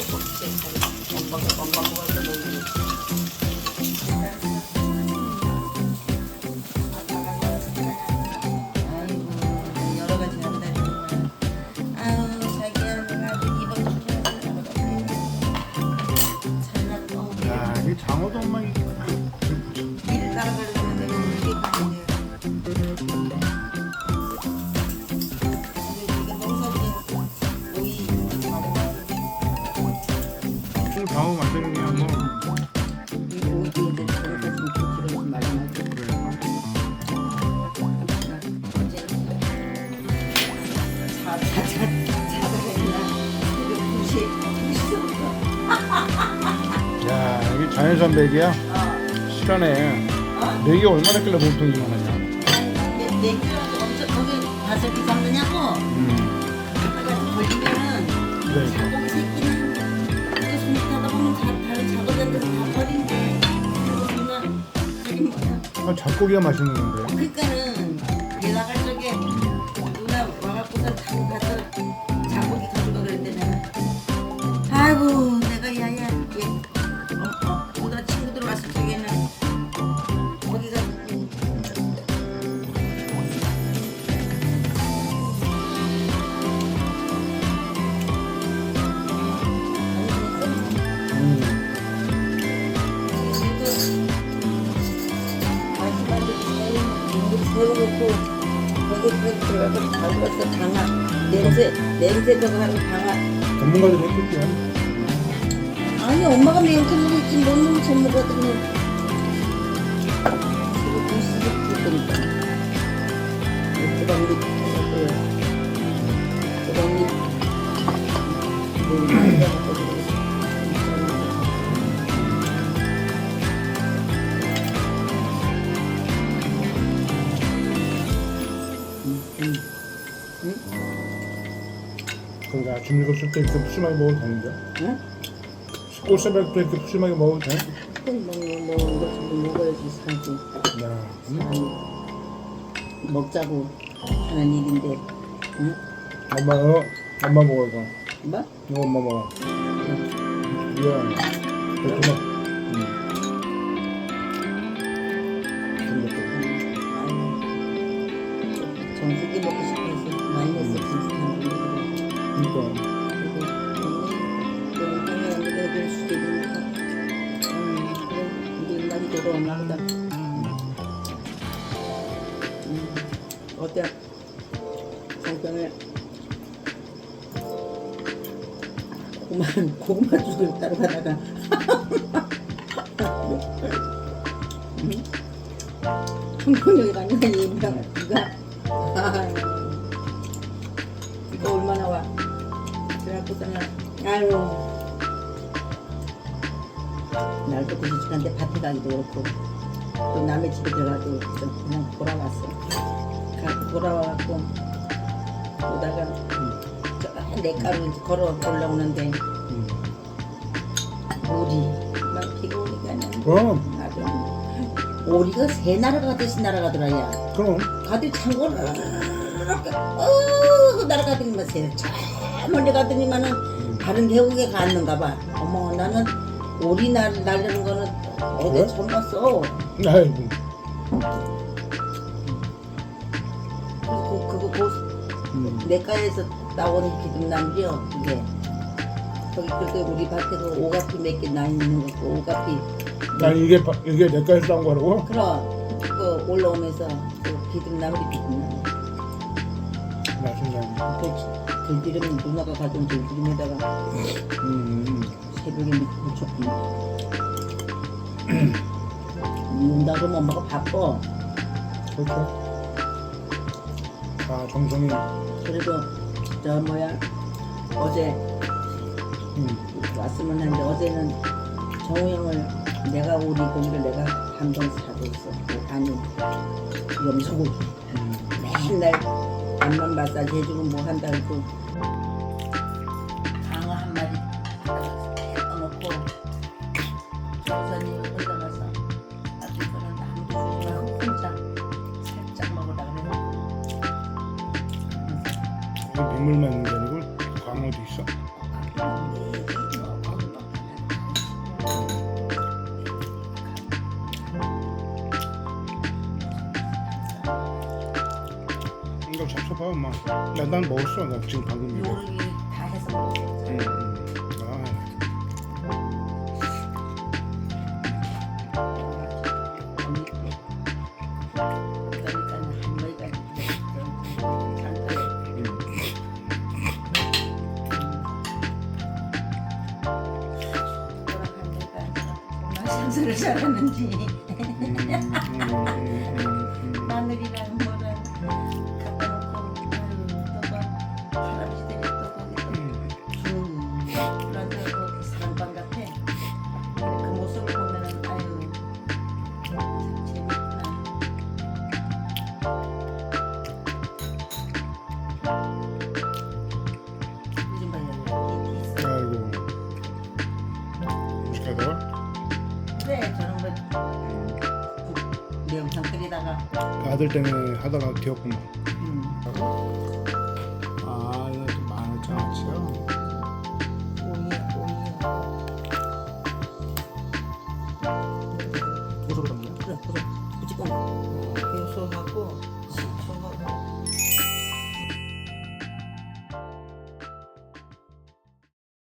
아이고 자연산 백이야. 실하네. 백이 얼마나 길래 보통 이만하냐? 음, 걸리면은 네. 자고 새끼는 이제 숨 타다 보면 다 다른 작업자들 다 버린대. 그래서 그냥 자기 뭐야. 아, 잡고기가 맛있는 건데. 그러니까는 배 나갈 적에 누나 와갖고서 자고 가서 자고기 가져가 그랬대는 아이고 세우고 거기 그 들어가서 밟아서 강아 냄새 냄새 저거 하는 강아 전문가들이 했겠지. 아니 엄마가 맹금을 했지 뭔 전문가들은 지금 무슨 뭐 많이 해갖고 그 그러니까 아침 일곱 때 이렇게 푸짐하게 먹어도 되는데. 응? 식구 새벽 때 이렇게 푸짐하게 먹어도 돼? 그럼 먹는 먹는 거 지금 먹어야지 살지. 야, 음. 아니, 먹자고 하는 일인데, 응? 엄마, 어, 엄마 먹어 이거. 뭐? 이거 엄마 먹어. 미안. 그렇구나. 음. 보다. 음. 어때? 상병에 고구마 고구마 죽을 따로 가다가. 음? 청평역에 가니까 얘랑 네가 아유, 이거 얼마나 와? 그래갖고서는 아유 날도 구시직한데 밭에 가기도 그렇고 또 남의 집에 들어가도 좀 그냥 돌아왔어. 가, 돌아와갖고 오다가 저내 가로 걸어 올라오는데 음. 오리 막 비가 오니까는 그럼, 아주 오리가 새 날아가듯이 날아가더라 야. 그럼. 가도 창고를 어 날아가더니만 새참 멀리 가더니만은 다른 계곡에 갔는가 봐. 어머 나는 오리 날 날리는 거는 어디 그래? 처음 봤어. 아이고. 그거 그거 그 음. 내과에서 나온 기둥나무요 이게. 거기 그때 우리 밭에도 오가피 몇 개 나 있는 거고 오가피. 난 이게 바- 이게 내과에서 나온 거라고? 그럼 그 올라오면서 그 비듬나무 비듬나무. 맛있네. 그 들기름 누나가 가져온 들기름에다가 음, 음. 새벽에 묻혔구나. 이운다 그러면 엄마가 바빠. 그렇죠. 아, 정성이. 그래도 저 뭐야 어제 음. 왔으면 하는데 어제는 정우 형을 내가 오리 고기를 내가 한번 사줬어. 아니 염소고기. 음. 맨날 앞만 마사지 해주고 뭐 한다 고 지금 빗물만 있는 게 아니고 광어도 있어. 이거 잡숴봐 엄마. 나난 먹었어. 나 지금 방금 이거. 요리 다 해서 먹었어. 응. 상상을 잘하는지 음, 음, 음, 음. 마늘이랑 뭐랑 갖다 놓고 아유 또봐 할아버지들이 거 매운탕 끓이다가 아들 때문에 하다가 되었구만. 음. 아, 이거 좀 마늘 장아찌요. 오이야 오이야 고소하다. 그래 그래 무조건 요소하고